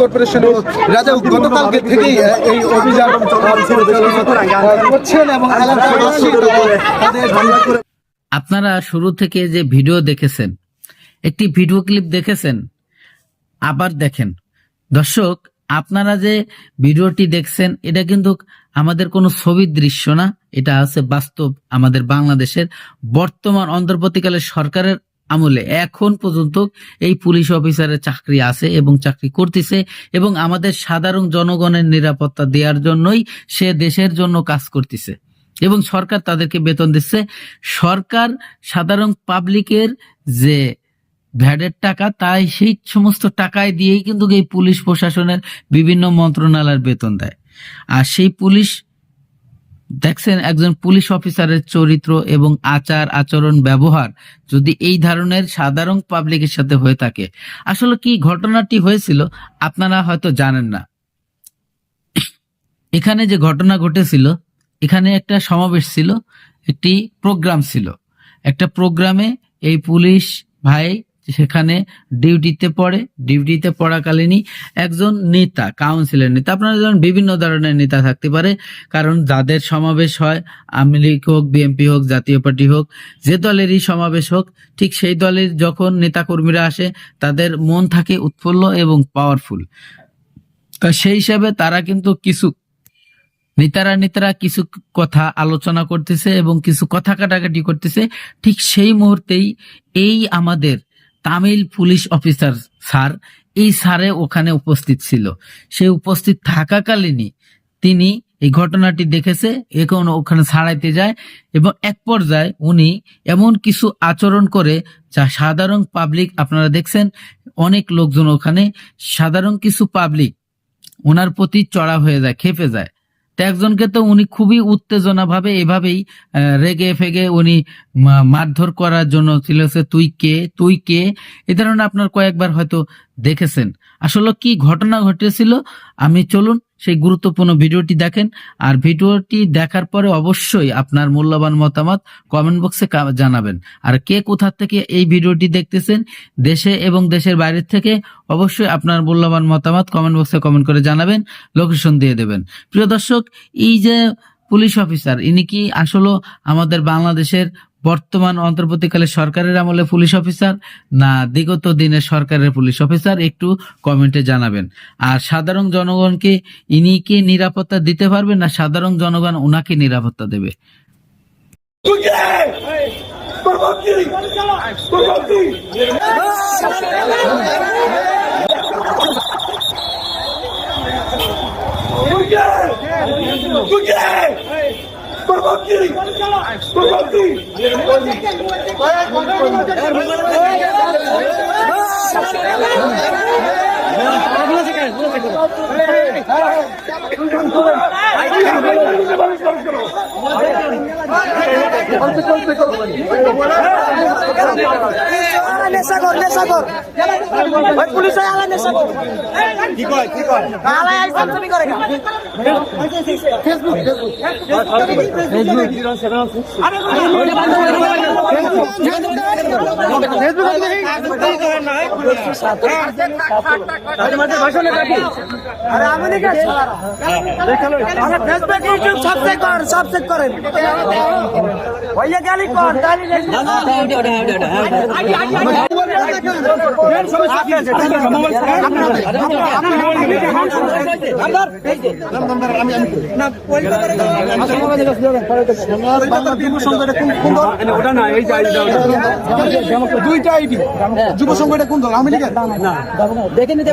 Corporation রাজা গতকালকে থেকেই এই অভিযান এবং আপনারা শুরু থেকে যে ভিডিও দেখেছেন, একটি ভিডিও ক্লিপ দেখেছেন, আবার দেখেন। দর্শক আপনারা যে ভিডিওটি দেখছেন, এটা কিন্তু আমাদের কোনো ছবির দৃশ্য না। এটা আছে বাস্তব আমাদের বাংলাদেশের বর্তমান অন্তর্বর্তীকালের সরকারের আমলে। এখন পর্যন্ত এই পুলিশ অফিসারের চাকরি আছে এবং চাকরি করতেছে এবং আমাদের সাধারণ জনগণের নিরাপত্তা দেওয়ার জন্যই সে দেশের জন্য কাজ করতেছে। এবং সরকার তাদেরকে বেতন দিচ্ছে। সরকার সাধারণ পাবলিকের যে ভ্যাটের টাকা, তাই সেই সমস্ত টাকায় দিয়েই কিন্তু এই পুলিশ প্রশাসনের বিভিন্ন মন্ত্রণালয়ের বেতন দেয়। আর সেই পুলিশ, দেখছেন, একজন পুলিশ অফিসারের চরিত্র এবং আচার, আচরণ, ব্যবহার যদি এই ধরনের সাধারণ পাবলিকের সাথে হয়ে থাকে, আসলে কি ঘটনাটি হয়েছিল আপনারা হয়তো জানেন না। এখানে যে ঘটনা ঘটেছিল, এখানে একটা সমাবেশ ছিল, একটি প্রোগ্রাম ছিল। একটা প্রোগ্রামে এই পুলিশ ভাই সেখানে ডিউটিতে পড়ে, ডিউটিতে পড়াকালীনই একজন নেতা কাউন্সিলের নেতা। আপনারা যেমন বিভিন্ন ধরনের নেতা থাকতে পারে, কারণ যাদের সমাবেশ হয়, আওয়ামী লীগ হোক, বিএনপি হোক, জাতীয় পার্টি হোক, যে দলেরই সমাবেশ হোক, ঠিক সেই দলের যখন নেতাকর্মীরা আসে, তাদের মন থাকে উৎফুল্ল এবং পাওয়ারফুল তা সেই হিসাবে তারা কিন্তু কিছু নেতারা নেতারা কিছু কথা আলোচনা করতেছে এবং কিছু কথা কাটাকাটি করতেছে, ঠিক সেই মুহূর্তেই এই আমাদের তামিল পুলিশ অফিসার স্যার এই স্যারে ওখানে উপস্থিত ছিল। সে উপস্থিত থাকাকালীনই তিনি এই ঘটনাটি দেখেছে, এখন ওখানে ছাড়াইতে যায় এবং এক পর্যায়ে উনি এমন কিছু আচরণ করে যা সাধারণ পাবলিক, আপনারা দেখছেন অনেক লোকজন ওখানে, সাধারণ কিছু পাবলিক ওনার প্রতি চড়া হয়ে যায়, খেপে যায়। তো একজনকে তো উনি খুবই উত্তেজনা ভাবে এভাবেই রেগে ফেগে উনি মারধর করার জন্য ছিল তুই কে তুই কে? এ ধরনের আপনার কয়েকবার হয়তো দেখেছেন। আসলে কি ঘটনা ঘটেছিল? আমি চলুন সেই গুরুত্বপূর্ণ ভিডিওটি দেখেন। আর ভিডিওটি দেখার পরে অবশ্যই আপনার মূল্যবান মতামত কমেন্ট বক্সে জানাবেন। আর কে কোথা থেকে এই ভিডিওটি দেখতেছেন, দেশে এবং দেশের বাইরে থেকে, অবশ্যই আপনার মূল্যবান মতামত কমেন্ট বক্সে কমেন্ট করে জানাবেন, লোকেশন দিয়ে দেবেন। প্রিয় দর্শক, এই যে পুলিশ অফিসার, ইনি কি আসলে আমাদের বাংলাদেশের বর্তমান অন্তর্বর্তীকালে সরকারের আমলে পুলিশ অফিসার না বিগত দিনের সরকারের পুলিশ অফিসার একটু কমেন্টে জানাবেন। আর সাধারণ জনগণকে ইনি কি নিরাপত্তা দিতে পারবেন না সাধারণ জনগণ ওনাকে নিরাপত্তা দেবে? ¿Por qué? ¿Por ¿Por qué? ¿Por qué? নেশাগর নেশাগর ওই পুলিশ আলা নেশাগর কি কয় কি কয় আলা এই ফালতুমি করে না ফেসবুক আরে আমি নিকে নাকি আরে ফেসবুক ইউটিউব সাবস্ক্রাইব কর সাবস্ক্রাইব করেন ওইয়া গালি কর গালি দুইটা আইডি। যুব সংঘটা কোন দল? আমি লিখে দেখে নিতে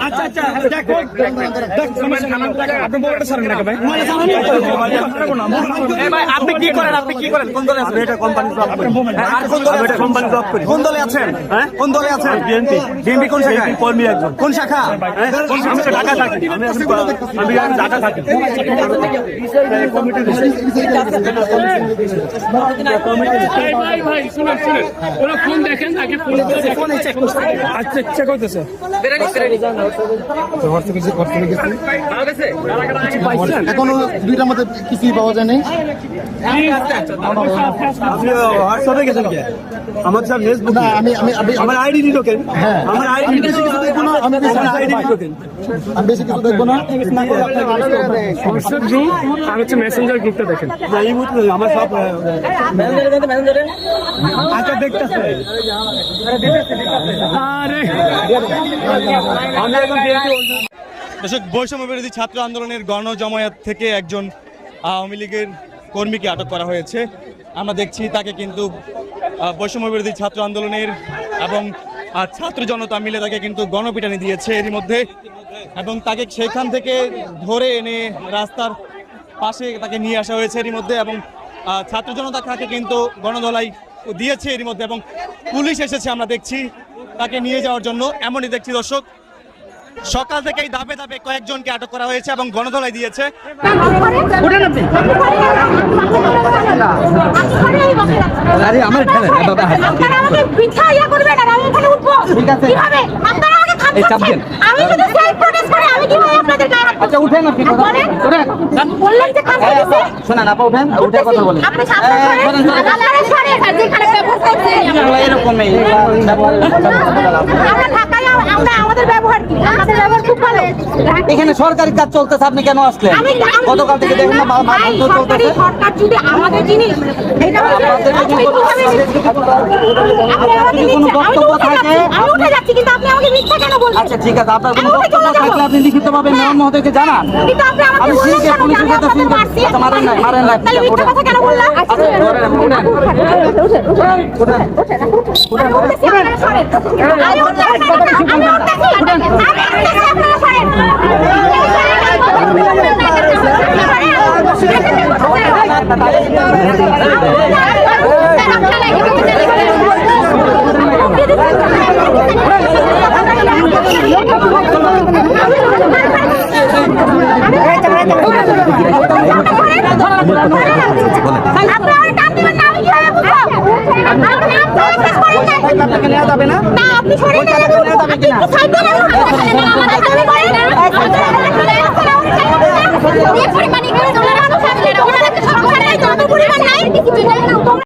আচ্ছা আচ্ছা। আপনি কি করেন আপনি কি করেন কোন দলে আছেন এটা কোম্পানি আর কোন দলে এটা কোম্পানি জব কোন দলে আছেন হ্যাঁ কোন দলে আছেন বিএনপি বিএনপি কোন শাখা কর্মী একজন কোন শাখা কোন শাখা ঢাকা থাকি আমি ঢাকা থাকি ভাই শুনুন শুনুন ওরা ফোন দেখেন আগে ফোন আচ্ছা চেক হইতেছে এখনও দুইটার মধ্যে কিছুই পাওয়া যায় নাই আপনি হোয়াটসঅ্যাপে গেছেন কি আমার স্যার ফেসবুক আমি আমি আমি আমার আইডি দিল কেন? হ্যাঁ। আমার আইডি আমি বেশি কিছু দেখব না। আমি আইডি কিছু কেন? আমি বেশি কিছু দেখব না। হোয়াটসঅ্যাপ গ্রুপ আর হচ্ছে মেসেঞ্জার গ্রুপটা দেখেন। আমার সব আচ্ছা দেখতেছে। দর্শক বৈষম্য বিরোধী ছাত্র আন্দোলনের গণজমায়েত থেকে একজন আওয়ামী লীগের কর্মীকে আটক করা হয়েছে। আমরা দেখছি তাকে কিন্তু বৈষম্য বিরোধী ছাত্র আন্দোলনের এবং ছাত্র জনতা মিলে তাকে কিন্তু গণপিটানি দিয়েছে এরই মধ্যে। এবং তাকে সেখান থেকে ধরে এনে রাস্তার পাশে তাকে নিয়ে আসা হয়েছে এরই মধ্যে এবং ছাত্র জনতা তাকে কিন্তু গণধলাই দিয়েছে এরই মধ্যে এবং পুলিশ এসেছে আমরা দেখছি তাকে নিয়ে যাওয়ার জন্য। এমনই দেখছি দর্শক সকাল থেকেই ধাপে ধাপে কয়েকজনকে আটক করা হয়েছে এবং গণধলাই দিয়েছে। আমার ইয়া এখানে উঠবো। ঠিক আছে। এই চাপ দেন। আমি যদি সেলফ প্রোটেস্ট করি আমি কীভাবে আপনাদের গায়ে হাত আচ্ছা উঠেন আপনি কথা বলেন। বললেন যে শোনেন আপা উঠেন উঠে কথা বলেন আপনি সামনে সরেন। আলারে যেখানে ব্যবহার করছেন এরকমই। আমরা ঢাকায় আমরা আমাদের ব্যবহার কি আমাদের ব্যবহার খুব ভালো এখানে সরকারি কাজ চলতেছে আপনি কেন আসলেন গতকাল থেকে দেখুন না সরকার যদি আমাদের জিনিস এটা আপনি আমাকে যদি কোনো মিথ্যা- আমি তো বক্তব্য উঠে থাকে, যাচ্ছি, আমি আপনি- উঠে যাচ্ছি কিন্তু আপনি আমাকে মিথ্যা কেন বলছেন? আচ্ছা ঠিক আছে আপনার কোনো আমি উঠে চলে বক্তব্য থাকলে আপনি লিখিতভাবে মেয়র মহোদয়কে জানান। আমি পুলিশের? আচ্ছা মারেন নাই মারেন নাই আপনি উঠেন উঠেন আমি উঠতেছি, আমি উঠতেছি, আপনারা সরেন। আপনারা আমার নাম দিবেন না, আমি কীভাবে বুঝব? আমার নাম তো শেষ করেন নাই। আপনাকে নেওয়া যাবে না না, আপনি সরে গেলে টাকা নেওয়া যাবে কিনা? একটু সাইড দিয়ে রাখুন। আমার দাবি করেন। যে